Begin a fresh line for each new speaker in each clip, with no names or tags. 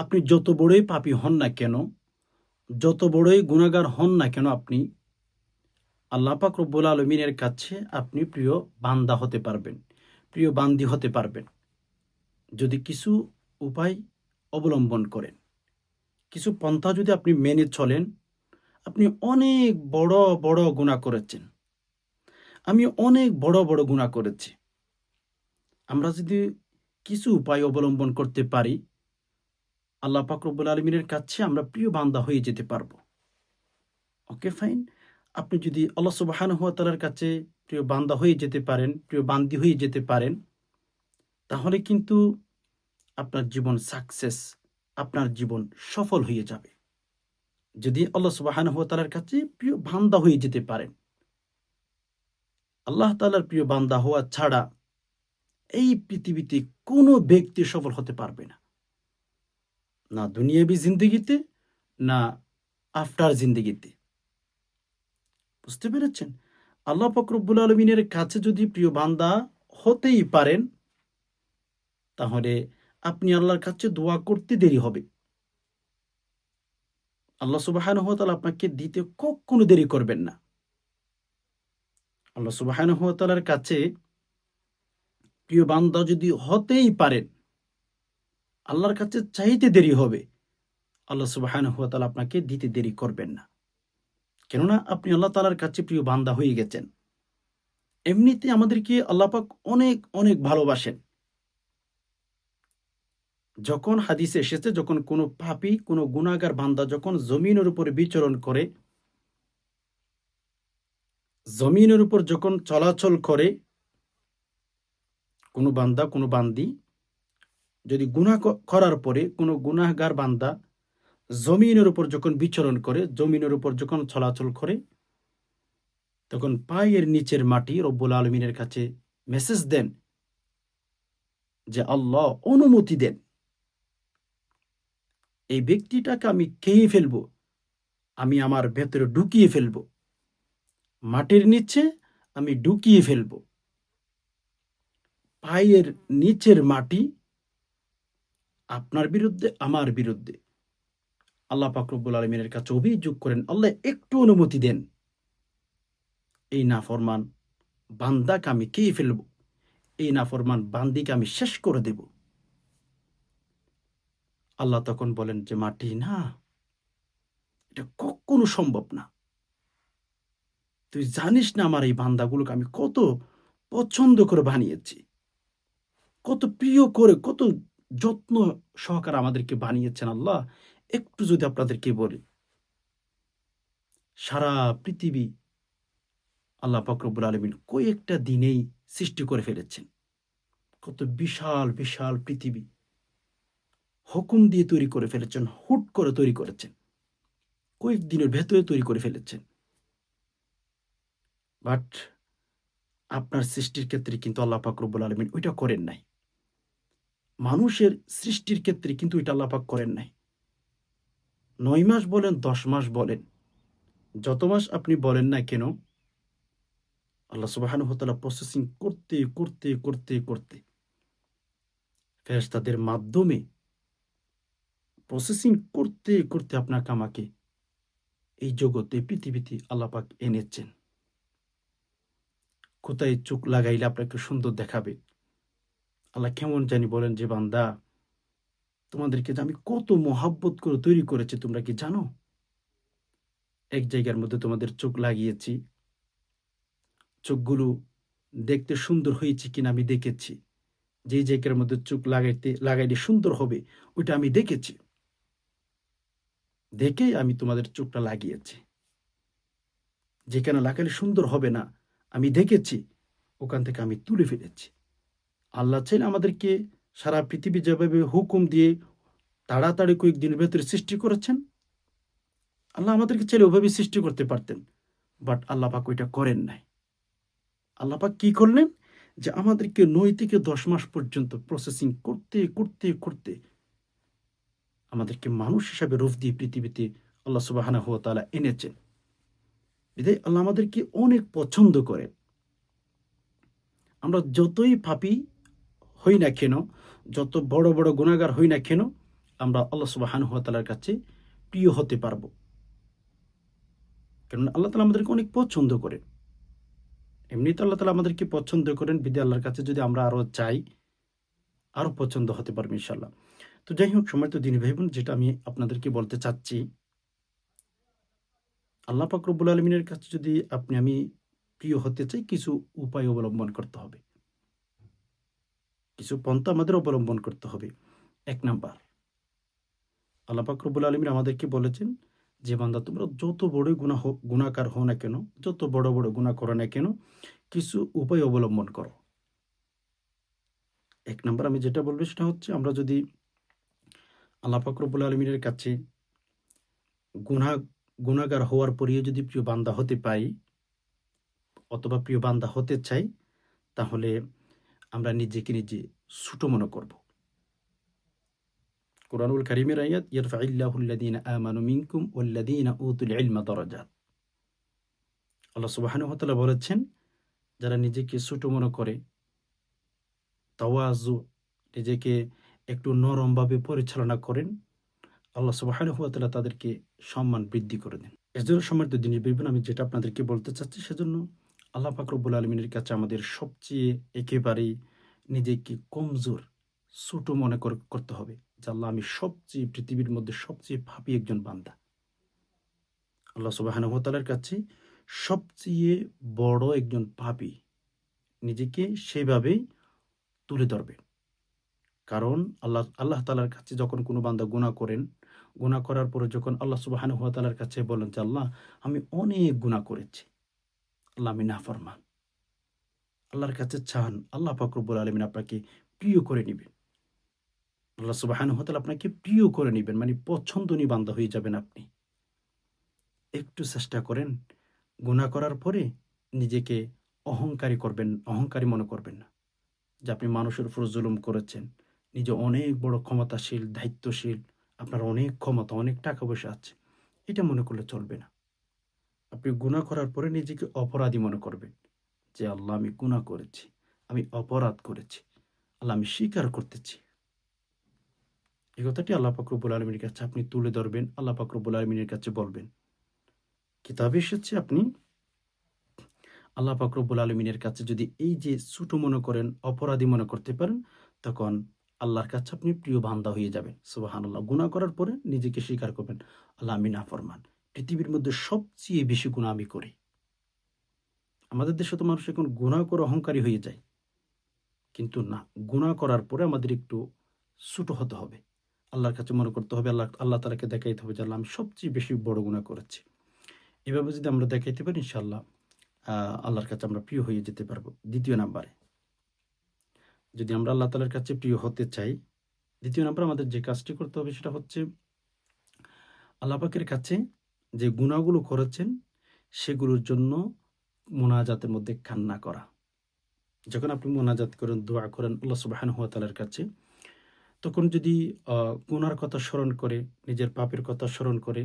আপনি যত বড়ই পাপি হন না কেন, যত বড়ই গুণাগার হন না কেন আপনি, আল্লাহ পাক রব্বুল আলমিনের কাছে আপনি প্রিয় বান্দা হতে পারবেন, প্রিয় বান্দি হতে পারবেন। যদি কিছু উপায় অবলম্বন করেন, কিছু পন্থা যদি আপনি মেনে চলেন, আপনি অনেক বড় বড় গুণা করেছেন। আমি অনেক বড় বড় গুণা করেছি। আমরা যদি কিছু উপায় অবলম্বন করতে পারি আল্লাহ পাকরবুল আলমিনের কাছে আমরা প্রিয় বান্দা হয়ে যেতে পারব। Okay, fine? আপনি যদি আল্লাহ সুবাহান হুয়া তালার কাছে প্রিয় বান্দা হয়ে যেতে পারেন, প্রিয় বান্দি হয়ে যেতে পারেন, তাহলে কিন্তু আপনার জীবন সাকসেস আপনার জীবন সফল হয়ে যাবে। যদি আল্লাহ সুবাহান হুয়া তালার কাছে প্রিয় বান্দা হয়ে যেতে পারেন, আল্লাহ তালার প্রিয় বান্দা হওয়া ছাড়া এই পৃথিবীতে কোনো ব্যক্তি সফল হতে পারবে না। না দুনিয়াবি জিন্দগিতে, না আফটার জিন্দগিতে। বুঝতে পেরেছেন? আল্লাহ ফকরবুল আলমিনের কাছে যদি প্রিয় বান্দা হতেই পারেন, তাহলে আপনি আল্লাহর কাছে দোয়া করতে দেরি হবে। আল্লাহ সুবাহান তালা আপনাকে দিতে কখনো দেরি করবেন না। আল্লাহ সুবাহান তালার কাছে প্রিয় বান্দা যদি হতেই পারেন আল্লাহর কাছে চাইতে দেরি হবে। আল্লাহ সুবাহান তালা আপনাকে দিতে দেরি করবেন না। কেননা আপনি আল্লাহ তালার কাছে প্রিয় বান্দা হয়ে গেছেন। এমনিতে আমাদেরকে আল্লাপাক অনেক অনেক ভালোবাসেন। যখন হাদিসে এসেছে, যখন কোনো পাপি, কোনো গুণাগার বান্দা যখন জমিনের উপরে বিচরণ করে, জমিনের উপর যখন চলাচল করে, কোনো বান্দা, কোনো বান্দি যদি গুণা করার পরে কোনো গুনাহগার বান্দা জমিনের উপর যখন বিচরণ করে, জমিনের উপর যখন চলাচল করে, তখন পায়ের নিচের মাটি রব্বুল আলমিনের কাছে মেসেজ দেন যে, আল্লাহ অনুমতি দেন। এই ব্যক্তিটাকে আমি খেয়ে ফেলব। আমি আমার ভেতরে ঢুকিয়ে ফেলব। মাটির নিচে আমি ঢুকিয়ে ফেলব। পায়ের নিচের মাটি আপনার বিরুদ্ধে, আমার বিরুদ্ধে। আল্লাহ পাকরবুল আলমিনের কাছে অভিযোগ করেন, আল্লাহ একটু অনুমতি দেন। এই নাফরমান বান্দাকে আমি কে ফেলব? এই নাফরমান বান্দিকে আমি শেষ করে দেব। আল্লাহ তখন বলেন যে, মাটি না, এটা কখনো সম্ভব না। তুই জানিস না আমার এই বান্দাগুলোকে আমি কত পছন্দ করে বানিয়েছি, কত প্রিয় করে, কত যত্ন সহকারে আমাদেরকে বানিয়েছেন আল্লাহ। একটু যদি আপনাদেরকে বলি, সারা পৃথিবী আল্লাহ ফকরবুল আলমিন কয়েকটা দিনেই সৃষ্টি করে ফেলেছেন। কত বিশাল বিশাল পৃথিবী। হুকুম দিয়ে তৈরি করে ফেলেছেন, হুট করে তৈরি করেছেন। কয়েক দিনের ভেতরে তৈরি করে ফেলেছেন। বাট আপনার সৃষ্টির ক্ষেত্রে কিন্তু আল্লাহ ফাকরবুল আলমিন ওইটা করেন নাই। মানুষের সৃষ্টির ক্ষেত্রে কিন্তু এটা আল্লাপাক করেন নাই। নয় মাস বলেন, দশ মাস বলেন, যত মাস আপনি বলেন না কেন, আল্লাহ সুবাহান হতালা প্রসেসিং করতে করতে করতে করতে ফেরেস্তাদের মাধ্যমে প্রসেসিং করতে করতে আপনাকে আমাকে এই জগতে, পৃথিবীতে আল্লাপাক এনেছেন। কোথায় চোখ লাগাইলে আপনাকে সুন্দর দেখাবে? আল্লাহ কেমন জানি বলেন যে, বান্দা, তোমাদেরকে আমি কত মোহাব্বত করে তৈরি করেছি, তোমরা কি জানো? এক জায়গার মধ্যে তোমাদের চোখ লাগিয়েছি। চোখগুলো দেখতে সুন্দর হয়েছে কিনা আমি দেখেছি। যে জায়গার মধ্যে চোখ লাগাইতে, লাগাইলে সুন্দর হবে, ওইটা আমি দেখেছি। দেখে আমি তোমাদের চোখটা লাগিয়েছি। যেখানে লাগালে সুন্দর হবে না, আমি দেখেছি, ওখান থেকে আমি তুলে ফেলেছি। আল্লাহ চাইলে আমাদেরকে সারা পৃথিবী যেভাবে হুকুম দিয়ে তাড়াতাড়ি কয়েকদিনের ভেতরে সৃষ্টি করেছেন, আল্লাহ আমাদেরকে চাইলে ওভাবে সৃষ্টি করতে পারতেন বাট আল্লাহ পাক ওইটা করেন নাই। আল্লাহ পাক কি করলেন? যে আমাদেরকে নয় থেকে দশ মাস পর্যন্ত প্রসেসিং করতে করতে করতে আমাদেরকে মানুষ হিসাবে রূপ দিয়ে পৃথিবীতে আল্লাহ সুবাহানা হুয়া তালা এনেছেন। বিদায় আল্লাহ আমাদেরকে অনেক পছন্দ করেন। আমরা যতই পাপি হই না কেন, যত বড় বড় গুণাগার হই না কেন, আমরা আল্লাহ সুবাহান কাছে প্রিয় হতে পারব। কারণ আল্লাহ তালা আমাদেরকে অনেক পছন্দ করেন। এমনি তো আল্লাহ তালা আমাদেরকে পছন্দ করেন, বিদে আল্লাহর কাছে যদি আমরা আরও চাই আরও পছন্দ হতে পারব ইনশাল্লাহ তো যাই হোক সময় তো দিনী ভাই বোন যেটা আমি আপনাদেরকে বলতে চাচ্ছি, আল্লাহ পাকরবুল আলমিনের কাছে যদি আপনি আমি প্রিয় হতে চাই, কিছু উপায় অবলম্বন করতে হবে। কিছু পন্থা আমাদের অবলম্বন করতে হবে। এক নাম্বার, আল্লাহ পাকরবুল আলমিন আমাদেরকে বলেছেন যে, বান্দা, তোমরা যত বড়ই গুণা গুণাকার হও না কেন, যত বড় বড় গুণা করো না কেন, কিছু উপায় অবলম্বন করো। এক নম্বর, আমি যেটা বলব সেটা হচ্ছে, আমরা যদি আল্লাহ ফাকরবুল আলমিনের কাছে গুণা গুণাগার হওয়ার পরেও যদি প্রিয় বান্দা হতে পাই, অথবা প্রিয় বান্দা হতে চাই, তাহলে আমরা নিজেকে নিজে ছোট মনে করব। কোরআনুল করিমের আয়াত ইয়ারফাইল্লাহুল্লাদিন আমানু মিনকুম ওয়াল্লাদিন উতুল ইলমা দরাজাত। আল্লাহ সুবহানাহু ওয়া বলেছেন, যারা নিজেকে ছোট মনে করে, তাওয়াজু, নিজেকে একটু নরমভাবে পরিচালনা করেন, আল্লাহ সুবহানাহু ওয়া তাদেরকে সম্মান বৃদ্ধি করে দেন। এজন্য সম্মানিত দিনের বিবেন আমি যেটা আপনাদেরকে বলতে চাচ্ছি সেজন্য আল্লাহ পাক রব্বুল আলমিনের কাছে আমাদের সবচেয়ে একেবারেই নিজেকে কমজোর, ছোটো মনে কর- করতে হবে যে আল্লাহ আমি সবচেয়ে পৃথিবীর মধ্যে সবচেয়ে ভাবি একজন বান্দা। আল্লাহ সুবাহানুভতালার কাছে সবচেয়ে বড় একজন পাপি নিজেকে সেভাবেই তুলে ধরবে। কারণ আল্লাহ আল্লাহ তালার কাছে যখন কোনো বান্দা গুণা করেন গুণা করার পরে যখন আল্লাহ সুবাহানুভতালার কাছে বলেন যে আল্লাহ আমি অনেক গুণা করেছি আল্লাহ আমি নাফরমান। আল্লাহর কাছে চান, আল্লাহ ফাকরবুল আলমিন আপনাকে প্রিয় করে নেবেন আল্লাহ সুবাহান হতাল আপনাকে প্রিয় করে নেবেন মানে পছন্দনী বান্ধা হয়ে যাবেন আপনি। একটু চেষ্টা করেন গুণা করার পরে নিজেকে অহংকারী করবেন, অহংকারী মনে করবেন না। যে আপনি মানুষের উপর জুলুম করেছেন, নিজে অনেক বড় ক্ষমতাশীল, দায়িত্বশীল, আপনার অনেক ক্ষমতা, অনেক টাকা পয়সা আছে, এটা মনে করলে চলবে না। আপনি গুণা করার পরে নিজেকে অপরাধী মনে করবেন যে, আল্লাহ, আমি গুণা করেছি, আমি অপরাধ করেছি, আল্লাহ, আমি স্বীকার করতেছি। এই কথাটি আল্লাহ পাকরবুল আলমীর কাছে আপনি তুলে ধরবেন, আল্লাহ পাকরবুল আলমিনের কাছে বলবেন। কিতাবে এসেছে আপনি, আল্লাহ পাকরবুল আলমিনের কাছে যদি এই যে ছোট মনে করেন, অপরাধী মনে করতে পারেন, তখন আল্লাহর কাছে আপনি প্রিয় বান্দা হয়ে যাবেন। সুবাহান আল্লাহ গুণা করার পরে নিজেকে স্বীকার করবেন, আল্লাহ, আমি না ফরমান পৃথিবীর মধ্যে সবচেয়ে বেশি গুণা আমি করি। আমাদের দেশে তো মানুষ এখন গুণা করে অহংকারী হয়ে যায়। কিন্তু না, গুণা করার পরে আমাদের একটু ছোট হতে হবে। আল্লাহর কাছে মনে করতে হবে, আল্লাহ আল্লাহ তালাকে দেখাইতে হবে যে আল্লাহ আমি সবচেয়ে বেশি বড় গুণা করেছি। এভাবে যদি আমরা দেখাইতে পারি ইনশাল্লাহ আল্লাহর কাছে আমরা প্রিয় হয়ে যেতে পারব। দ্বিতীয় নাম্বারে, যদি আমরা আল্লাহ তালার কাছে প্রিয় হতে চাই, দ্বিতীয় নাম্বার আমাদের যে কাজটি করতে হবে সেটা হচ্ছে আল্লাহ পাকের কাছে যে গুণাগুলো করেছেন, সেগুলোর জন্য মোনাজাতের মধ্যে কান্না করা। যখন আপনি মোনাজাত করেন, দোয়া করেন আল্লাহ সুবাহান হুয়া তালার কাছে, তখন যদি গুনার কথা স্মরণ করে, নিজের পাপের কথা স্মরণ করে,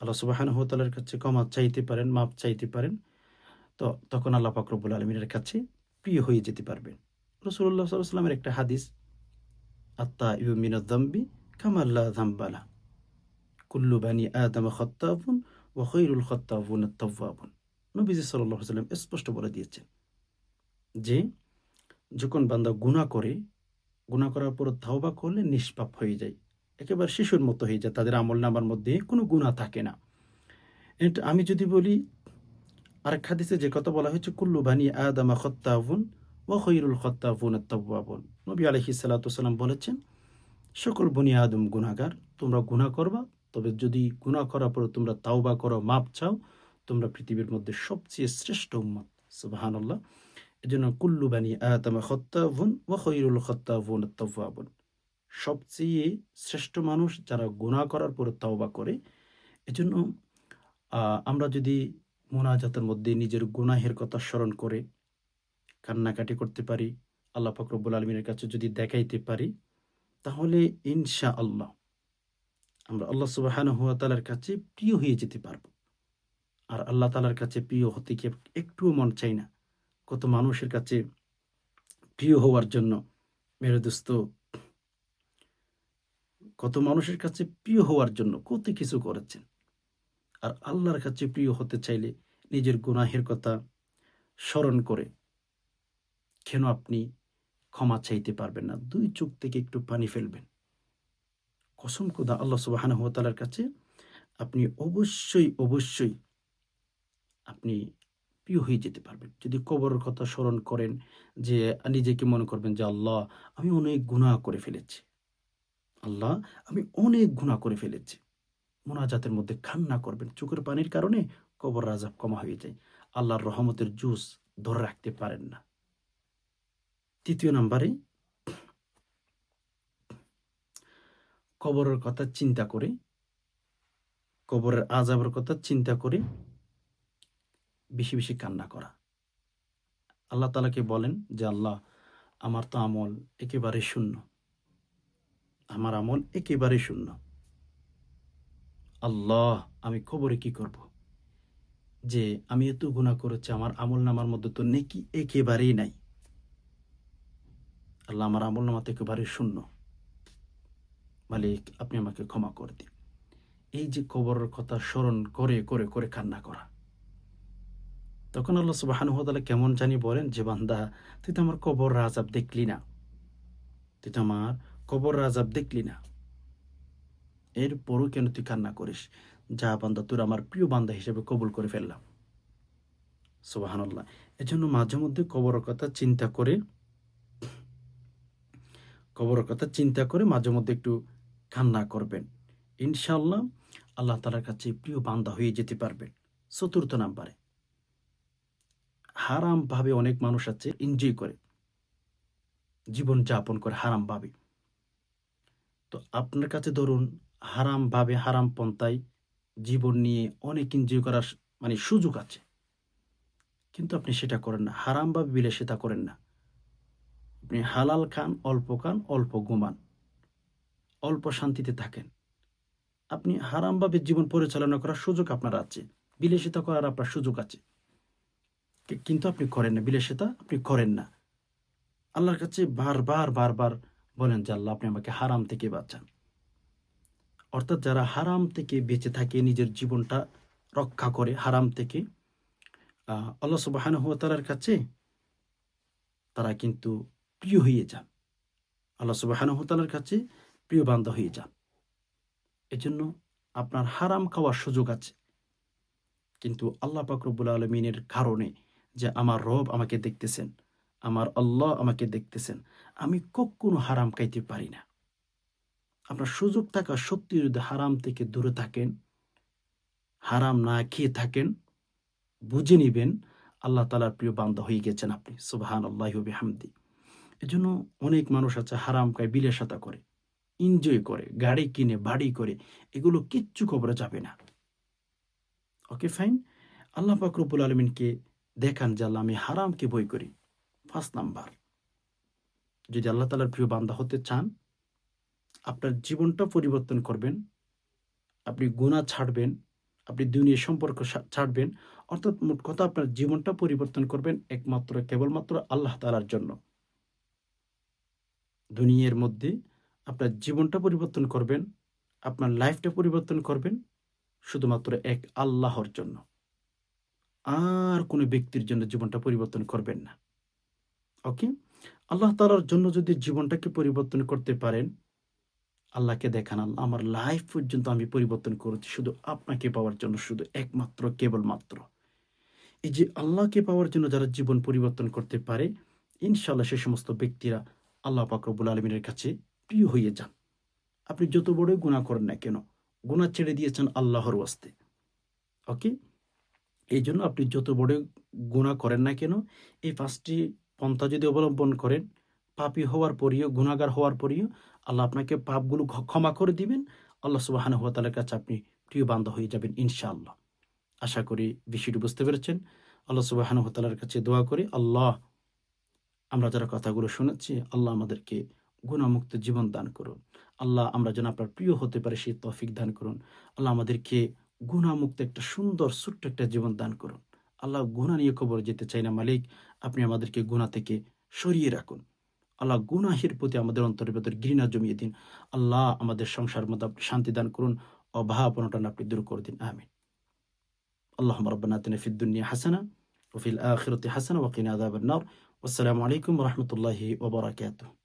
আল্লাহ সুবাহান হুয়া তালার কাছে ক্ষমা চাইতে পারেন মাপ চাইতে পারেন, তো তখন আল্লাহ ফাকরবুল আলমিনের কাছে প্রিয় হয়ে যেতে পারবেন। রসুল্লাহ সাল্লামের একটা হাদিস আত্মা ইউ মিনাদ্দাম্বি কামাল্লা ধাম্বালা কুল্লু বানি আদম খত্তাবুন ও খৈরুল খত্তাবুন তব্বাবুন নবীজি সাল্লাহ সাল্লাম স্পষ্ট বলে দিয়েছেন যে, যখন বান্দা গুণা করে গুণা করার পর তাওবা করলে নিষ্পাপ হয়ে যায়। একেবারে শিশুর মতো হয়ে যায়, তাদের আমল নামার মধ্যে কোনো গুণা থাকে না। এটা আমি যদি বলি, আরেক হাদিসে যে কথা বলা হয়েছে, কুল্লু বানি আদামা খত্তাবুন ও খৈরুল খত্তাবুন তব্বাবুন নবী আলহি সাল্লাম বলেছেন, সকল বনি আদম গুণাগার তোমরা গুণা করবা তবে যদি গুণা করার পর তোমরা তাওবা করো মাপ চাও, তোমরা পৃথিবীর মধ্যে সবচেয়ে শ্রেষ্ঠ উম্মত। সুবাহান্লাহ এজন্য কুল্লু বানি আদামা খত্তাবুন ও খৈরুল খত্তাবুন তব্বাবুন সবচেয়ে শ্রেষ্ঠ মানুষ যারা গুণা করার পর তাওবা করে, এজন্য আমরা যদি মোনাজাতের মধ্যে নিজের গুনাহের কথা স্মরণ করে, কান্নাকাটি করতে পারি, আল্লাহ ফকরবুল আলমিনের কাছে যদি দেখাইতে পারি, তাহলে ইনশা আল্লাহ আমরা আল্লাহ সুবাহান হুয়া তালার কাছে প্রিয় হয়ে যেতে পারব। আর আল্লাহ তালার কাছে প্রিয় হতে কি একটুও মন চাই না। কত মানুষের কাছে প্রিয় হওয়ার জন্য, মেরে দোস্ত, কত মানুষের কাছে প্রিয় হওয়ার জন্য কত কিছু করেছেন। আর আল্লাহর কাছে প্রিয় হতে চাইলে নিজের গুনাহের কথা স্মরণ করে কেন আপনি ক্ষমা চাইতে পারবেন না? দুই চোখ থেকে একটু পানি ফেলবেন। কসম খুদা আল্লাহ সুবাহানহ তালার কাছে আপনি অবশ্যই অবশ্যই আপনি প্রিয় হয়ে যেতে পারবেন। যদি কবরের কথা স্মরণ করেন যে নিজেকে মনে করবেন যে আল্লাহ, আমি অনেক গুনাহ করে ফেলেছি। আল্লাহ, আমি অনেক গুনাহ করে ফেলেছি। মোনাজাতের মধ্যে খান্না করবেন। চোখের পানির কারণে কবর রাজাব কমা হয়ে যায়। আল্লাহর রহমতের জুস ধরে রাখতে পারেন না। তৃতীয় নাম্বারে কবরের কথা চিন্তা করে, কবরের আজাবের কথা চিন্তা করে, বেশি বেশি কান্না করা। আল্লাহ তালাকে বলেন যে, আল্লাহ, আমার তো আমল একেবারে শূন্য। আমার আমল একেবারে শূন্য। আল্লাহ, আমি কবরে কি করব? যে, আমি এত গুণা করেছি, আমার আমল নামার মধ্যে তো নেকি একেবারেই নাই। আল্লাহ, আমার আমল নামাতে একেবারে শূন্য। মালিক, আপনি আমাকে ক্ষমা করে দিন। এই যে কবরের কথা স্মরণ করে করে করে কান্না করা। তখন আল্লাহ সুবাহানুহতালা কেমন জানি বলেন, যে বান্দা, তুই তো আমার কবর রাজাব দেখলি না। তুই তো আমার কবর রাজাব দেখলি না। এরপরও কেন তুই কান্না করিস? যা বান্দা, তোর আমার প্রিয় বান্দা হিসেবে কবুল করে ফেললাম। সুবাহান্লাহ এজন্য মাঝে মধ্যে কবরের কথা চিন্তা করে, কবরের কথা চিন্তা করে মাঝে মধ্যে একটু কান্না করবেন। ইনশাল্লাহ আল্লাহ তালার কাছে প্রিয় বান্দা হয়ে যেতে পারবেন। চতুর্থ নাম্বারে। হারাম ভাবে অনেক মানুষ আছে এনজয় করে। জীবন যাপন করে হারাম ভাবে। তো আপনার কাছে ধরুন, হারাম ভাবে হারাম পন্থায় জীবন নিয়ে অনেক এনজয় করার মানে সুযোগ আছে। কিন্তু আপনি সেটা করেন না। হারাম ভাবে বিলাসিতা করেন না। আপনি হালাল খান, অল্প খান, অল্প ঘুমান। অল্প শান্তিতে থাকেন। আপনি হারামভাবে জীবন পরিচালনা করার সুযোগ আপনার আছে। বিলাসিতা করার আপনার সুযোগ আছে। কিন্তু আপনি করেন না। বিলাসিতা আপনি করেন না। আল্লাহর কাছে বারবার বারবার বলেন যে, আল্লাহ, আপনি আমাকে হারাম থেকে বাঁচান। অর্থাৎ যারা হারাম থেকে বেঁচে থাকে, নিজের জীবনটা রক্ষা করে হারাম থেকে আল্লাহ সুবাহান তালার কাছে তারা কিন্তু প্রিয় হয়ে যান। আল্লাহ সুবাহান তালার কাছে প্রিয় বান্ধব হয়ে যান। এজন্য আপনার হারাম খাওয়ার সুযোগ আছে। কিন্তু আল্লাহ পাকরবুল আলমিনের কারণে যে আমার রব আমাকে দেখতেছেন, আমার আল্লাহ আমাকে দেখতেছেন, আমি কখনো হারাম খাইতে পারি না। আপনার সুযোগ থাকা সত্যি যদি হারাম থেকে দূরে থাকেন, হারাম না খেয়ে থাকেন, বুঝে নিবেন, আল্লাহ তালার প্রিয় বান্ধব হয়ে গেছেন আপনি। সুবাহান আল্লাহ হামদি এজন্য অনেক মানুষ আছে হারাম খায়, বিলাসতা করে। এনজয় করে, গাড়ি কিনে, বাড়ি করে, এগুলো কিচ্ছু খবরে যাবে না। ওকে ফাইন আল্লাহ ফাকরুবুল আলমিনকে দেখান যে আল্লাহ আমি হারামকে বই করি। ফার্স্ট নাম্বার যদি আল্লাহ তালার প্রিয় বান্দা হতে চান, আপনার জীবনটা পরিবর্তন করবেন, আপনি গুণা ছাড়বেন, আপনি দুনিয়ার সম্পর্ক ছাড়বেন, অর্থাৎ মোট কথা আপনার জীবনটা পরিবর্তন করবেন একমাত্র, কেবলমাত্র আল্লাহ তালার জন্য। দুনিয়ার মধ্যে আপনার জীবনটা পরিবর্তন করবেন, আপনার লাইফটা পরিবর্তন করবেন, শুধুমাত্র এক আল্লাহর জন্য। আর কোনো ব্যক্তির জন্য জীবনটা পরিবর্তন করবেন না। ওকে আল্লাহ তালার জন্য যদি জীবনটাকে পরিবর্তন করতে পারেন, আল্লাহকে দেখান, আল্লাহ, আমার লাইফ পর্যন্ত আমি পরিবর্তন করেছি, শুধু আপনাকে পাওয়ার জন্য, শুধু একমাত্র, কেবলমাত্র। এই যে আল্লাহকে পাওয়ার জন্য যারা জীবন পরিবর্তন করতে পারে ইনশাল্লাহ সে সমস্ত ব্যক্তিরা আল্লাহ পাকরবুল আলমিনের কাছে প্রিয় হয়ে যান। আপনি যত বড় গুণা করেন না কেন গুণা ছেড়ে দিয়েছেন আল্লাহর ওয়াস্তে। ওকে এই জন্য আপনি যত বড় গুণা করেন না কেন, এই পাঁচটি পন্থা যদি অবলম্বন করেন, পাপি হওয়ার পরেও গুণাগার হওয়ার পরেও, আল্লাহ আপনাকে পাপগুলো ক্ষমা করে দিবেন। আল্লাহ সুবাহান হাতালের কাছে আপনি প্রিয় বান্ধব হয়ে যাবেন ইনশাআল্লাহ। আশা করি বিষয়টি বুঝতে পেরেছেন। আল্লাহ সুবাহান হতালার কাছে দোয়া করি, আল্লাহ, আমরা যারা কথাগুলো শুনেছি, আল্লাহ আমাদেরকে গুণামুক্ত জীবন দান করুন আল্লাহ আমরা যেন আপনার প্রিয় হতে পারে সেই তফিক দান করুন আল্লাহ আমাদেরকে গুণামুক্ত একটা সুন্দর ছোট্ট একটা জীবন দান করুন আল্লাহ গুণা নিয়ে খবর যেতে চাই না মালিক আপনি আমাদেরকে গুণা থেকে সরিয়ে রাখুন আল্লাহ গুনাহের প্রতি আমাদের অন্তরের ভেতর ঘৃণা জমিয়ে দিন আল্লাহ আমাদের সংসার মধ্যে আপনি শান্তি দান করুন অভাব অনটন আপনি দূর করে দিন আমিন আল্লাহ রব্বানা আতিনা ফিদ দুনিয়া হাসানা وفي الآخرة حسنة وقنا عذاب النار والسلام عليكم ورحمة الله وبركاته